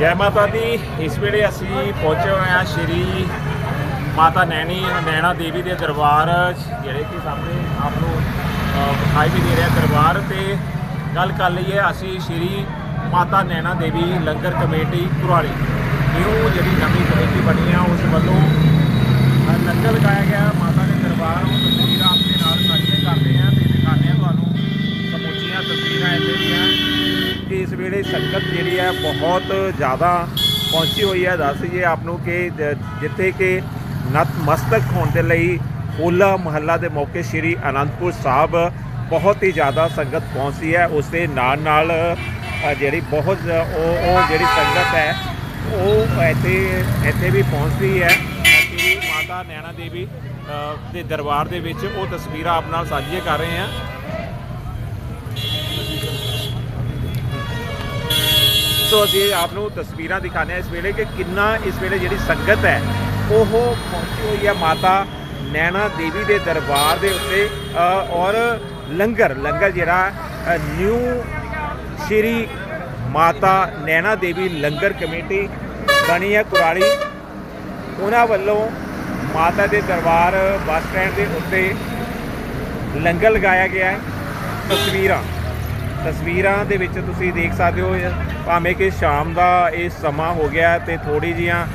ਜੈ ਮਾਤਾ ਦੀ। ਇਸ ਵੇਲੇ ਅਸੀਂ ਪਹੁੰਚੇ ਹੋਏ ਹਾਂ ਸ਼੍ਰੀ ਮਾਤਾ ਨੈਣੀ, ਨੈਣਾ ਦੇਵੀ ਦੇ ਦਰਬਾਰ, ਜਿਹੜੇ ਕਿ ਸਾਹਮਣੇ ਆਪ ਨੂੰ ਵਿਖਾਈ ਵੀ ਦੇ ਰਿਹਾ ਦਰਬਾਰ ਤੇ। ਗੱਲ ਕਰ ਲਈਏ ਅਸੀਂ ਸ਼੍ਰੀ ਮਾਤਾ ਨੈਣਾ ਦੇਵੀ ਲੰਗਰ ਕਮੇਟੀ ਕੁਰਾਲੀ। ਨਿਊ ਜਿਹੜੀ ਨਵੀਂ ਕਮੇਟੀ ਬਣੀ ਆ, ਉਸ ਵੱਲੋਂ ਲੰਗਰ ਲਗਾਇਆ ਗਿਆ। ਮਾਤਾ ਦੇ ਦਰਬਾਰ ਉਹ ਤਸਵੀਰਾਂ ਹੈ ਬਹੁਤ ਜ਼ਿਆਦਾ ਪਹੁੰਚੀ ਹੋਈ ਹੈ। ਦੱਸ ਦਈਏ ਆਪ ਨੂੰ ਕਿ ਜਿੱਥੇ ਕਿ ਨਤਮਸਤਕ ਹੋਣ ਦੇ ਲਈ ਹੋਲਾ ਮਹੱਲਾ ਦੇ ਮੌਕੇ ਸ੍ਰੀ ਅਨੰਦਪੁਰ ਸਾਹਿਬ ਬਹੁਤ ਹੀ ਜ਼ਿਆਦਾ ਸੰਗਤ ਪਹੁੰਚੀ ਹੈ। ਉਸ ਦੇ ਨਾਲ ਨਾਲ ਜਿਹੜੀ ਬਹੁਤ ਉਹ ਉਹ ਜਿਹੜੀ ਸੰਗਤ ਹੈ, ਉਹ ਇੱਥੇ ਇੱਥੇ ਵੀ ਪਹੁੰਚਦੀ ਹੈ। ਸ੍ਰੀ ਮਾਤਾ ਨੈਣਾ ਦੇਵੀ ਦੇ ਦਰਬਾਰ ਦੇ ਵਿੱਚ ਉਹ ਤਸਵੀਰਾਂ ਆਪ ਨਾਲ ਸਾਂਝੀਆਂ ਕਰ ਰਹੇ ਹਾਂ। ਸੋ ਅਸੀਂ ਆਪ ਨੂੰ ਤਸਵੀਰਾਂ ਦਿਖਾਉਂਦੇ ਹਾਂ ਇਸ ਵੇਲੇ ਕਿ ਕਿੰਨਾ ਇਸ ਵੇਲੇ ਜਿਹੜੀ ਸੰਗਤ ਹੈ, ਉਹ ਪਹੁੰਚੀ ਹੋਈ ਹੈ ਮਾਤਾ ਨੈਣਾ ਦੇਵੀ ਦੇ ਦਰਬਾਰ ਦੇ ਉੱਤੇ ਔਰ ਲੰਗਰ ਲੰਗਰ ਜਿਹੜਾ ਨਿਊ ਸ਼੍ਰੀ ਮਾਤਾ ਨੈਣਾ ਦੇਵੀ ਲੰਗਰ ਕਮੇਟੀ ਬਣੀ ਹੈ ਕੁਰਾਲੀ। ਉਹਨਾਂ ਵੱਲੋਂ ਮਾਤਾ ਦੇ ਦਰਬਾਰ ਬੱਸ ਸਟੈਂਡ ਦੇ ਉੱਤੇ ਲੰਗਰ ਲਗਾਇਆ ਗਿਆ ਹੈ। ਤਸਵੀਰਾਂ ਤਸਵੀਰਾਂ ਦੇ ਵਿੱਚ ਤੁਸੀਂ ਦੇਖ ਸਕਦੇ ਹੋ ਭਾਵੇਂ ਕਿ ਸ਼ਾਮ ਦਾ ਇਹ ਸਮਾਂ ਹੋ ਗਿਆ ਤੇ ਥੋੜੀ ਜੀਆਂ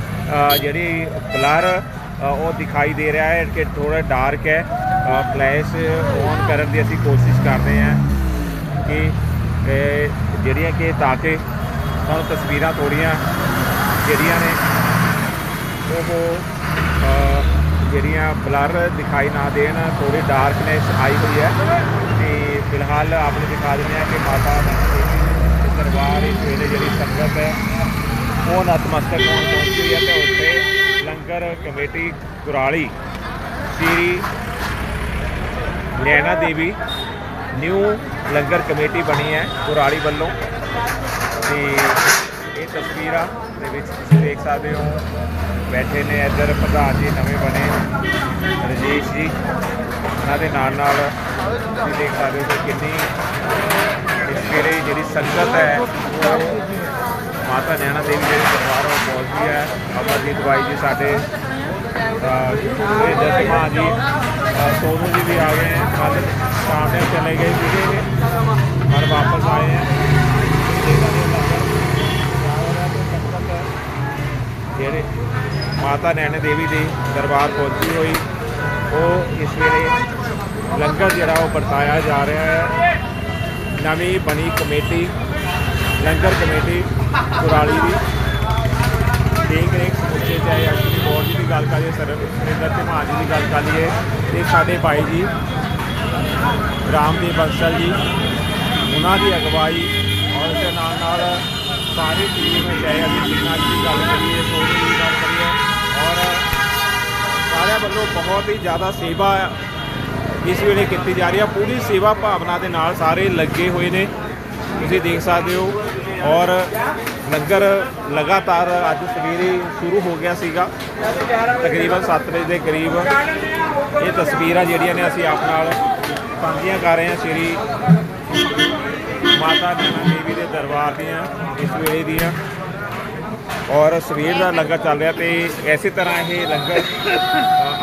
ਜਿਹੜੀ ਬਲਰ ਉਹ ਦਿਖਾਈ ਦੇ ਰਿਹਾ ਹੈ ਕਿ ਥੋੜਾ ਡਾਰਕ ਹੈ। ਫਲੈਸ਼ ਔਨ ਕਰਨ ਦੀ ਅਸੀਂ ਕੋਸ਼ਿਸ਼ ਕਰਦੇ ਹਾਂ ਕਿ ਜਿਹੜੀਆਂ ਕਿ ਤਾਂ ਕਿ ਤੁਹਾਨੂੰ ਤਸਵੀਰਾਂ ਥੋੜੀਆਂ ਜਿਹੜੀਆਂ ਨੇ, ਉਹ ਜਿਹੜੀਆਂ ਬਲਰ ਦਿਖਾਈ ਨਾ ਦੇਣ ਥੋੜੀ ਡਾਰਕਨੈਸ ਆਈ ਹੋਈ ਹੈ। ਫਿਲਹਾਲ ਆਪਨੇ ਦਿਖਾ ਦਿੰਦੇ ਹਾਂ ਕਿ ਮਾਤਾ ਨੈਣਾ ਦੇਵੀ ਦੇ ਦਰਬਾਰ ਇਸ ਵੇਲੇ ਜਿਹੜੀ ਸੰਗਤ ਹੈ, ਉਹ ਨਤਮਸਤਕ ਹੋਣ ਪਹੁੰਚੀ ਹੋਈ ਹੈ ਤੇ ਉੱਥੇ langar committee Kurali Sri Naina Devi new langar committee ਬਣੀ ਹੈ ਕੁਰਾਲੀ ਵੱਲੋਂ। ਤੇ ਇਹ ਤਸਵੀਰਾਂ ਦੇ ਵਿੱਚ ਤੁਸੀਂ ਦੇਖ ਸਕਦੇ ਹੋ, ਬੈਠੇ ਨੇ ਇੱਧਰ ਪ੍ਰਧਾਨ ਜੀ ਨਵੇਂ ਬਣੇ, ਰਜੇਸ਼ ਜੀ, ਉਹਨਾਂ ਦੇ ਨਾਲ ਨਾਲ ਤੁਸੀਂ ਦੇਖ ਸਕਦੇ ਹੋ ਕਿ ਕਿੰਨੀ ਇਸ ਵੇਲੇ ਜਿਹੜੀ ਸੰਗਤ ਹੈ ਮਾਤਾ ਨੈਣਾ ਦੇਵੀ ਦੇ ਦਰਬਾਰ ਉਹ ਪਹੁੰਚੀ ਹੈ। ਅਮਰਜੀਤ ਬਾਈ ਜੀ ਸਾਡੇ ਇਹ ਜਸਮਾ ਜੀ ਅ, ਸੋਨੂ ਜੀ ਵੀ ਆ ਗਏ ਹੈ ਕੱਲ ਸ਼ਾਮ ਨੂੰ ਚਲੇ ਗਏ ਸੀਗੇ। ਔਰ ਵਾਪਸ ਆਏ ਹੈ ਜਿਹੜੇ ਮਾਤਾ ਨੈਣਾ ਦੇਵੀ ਦੇ ਦਰਬਾਰ ਪਹੁੰਚੀ ਹੋਈ ਉਹ ਇਸ ਵੇਲੇ ਲੰਗਰ ਜਿਹੜਾ ਉਹ ਵਰਤਾਇਆ ਜਾ ਰਿਹਾ ਹੈ। ਨਵੀਂ ਬਣੀ ਕਮੇਟੀ, ਲੰਗਰ ਕਮੇਟੀ ਕੁਰਾਲੀ ਦੀ। ਦੇਖ ਰੇਖ ਸਮੁੱਚੇ ਚਾਹੇ ਅਸ਼ਵਨੀ ਬੋਰਡ ਜੀ ਦੀ ਗੱਲ ਕਰੀਏ, ਸਰ, ਸੁਰਿੰਦਰ ਧਮਾਨ ਜੀ ਦੀ ਗੱਲ ਕਰ ਲਈਏ, ਤੇ ਸਾਡੇ ਭਾਈ ਜੀ, ਰਾਮਦੇਵ ਬੰਸਲ ਜੀ, ਉਹਨਾਂ ਦੀ ਅਗਵਾਈ ਔਰ ਦੇ ਨਾਲ ਨਾਲ ਸਾਰੀ ਟੀਮ ਚਾਹੇ ਅਸੀਂ ਜਿੰਨਾ ਦੀ ਗੱਲ ਕਰੀਏ ਸੋਚ ਦੀ ਗੱਲ ਕਰੀਏ, ਔਰ ਸਾਰਿਆਂ ਵੱਲੋਂ ਬਹੁਤ ਹੀ ਜ਼ਿਆਦਾ ਸੇਵਾ ਇਸ ਵੇਲੇ ਕੀਤੀ ਜਾ ਰਹੀ ਹੈ ਪੂਰੀ ਸੇਵਾ ਭਾਵਨਾ ਦੇ ਨਾਲ ਸਾਰੇ ਲੱਗੇ ਹੋਏ ਨੇ। ਤੁਸੀਂ ਦੇਖ ਸਕਦੇ ਹੋ। ਔਰ ਲੰਗਰ ਲਗਾਤਾਰ ਅੱਜ ਸਵੇਰੇ ਸ਼ੁਰੂ ਹੋ ਗਿਆ ਸੀਗਾ। ਤਕਰੀਬਨ 7 ਵਜੇ ਦੇ ਕਰੀਬ ਇਹ ਤਸਵੀਰਾਂ ਜਿਹੜੀਆਂ ਨੇ ਅਸੀਂ ਆਪ ਨਾਲ ਸਾਂਝੀਆਂ ਕਰ ਰਹੇ ਹਾਂ। ਸ੍ਰੀ ਮਾਤਾ ਨੈਣਾ ਦੇਵੀ ਦੇ ਦਰਬਾਰ ਦੀਆਂ, ਇਸ ਵੇਲੇ ਦੀਆਂ। ਔਰ ਸਵੇਰ ਦਾ ਲੰਗਰ ਚੱਲ ਰਿਹਾ ਤੇ ਐਸੀ ਤਰ੍ਹਾਂ ਇਹ ਲੰਗਰ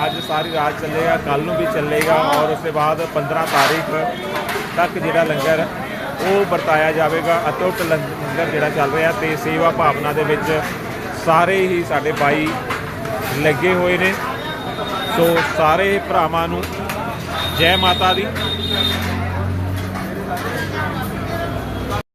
ਅੱਜ ਸਾਰੀ ਰਾਤ ਚੱਲੇਗਾ ਕੱਲ ਨੂੰ ਵੀ ਚੱਲੇਗਾ ਔਰ ਉਸ ਤੋਂ ਬਾਅਦ 15 ਤਾਰੀਖ ਤੱਕ ਜਿਹੜਾ ਲੰਗਰ, ਉਹ ਵਰਤਾਇਆ ਜਾਵੇਗਾ ਅਟੁੱਟ ਲੰਗ- ਲੰਗਰ ਜਿਹੜਾ ਚੱਲ ਰਿਹਾ ਤੇ ਸੇਵਾ ਭਾਵਨਾ ਦੇ ਵਿੱਚ ਸਾਰੇ ਹੀ ਸਾਡੇ ਭਾਈ ਲੱਗੇ ਹੋਏ ਨੇ। ਸੋ ਸਾਰੇ ਭਰਾਵਾਂ ਨੂੰ ਜੈ ਮਾਤਾ ਦੀ।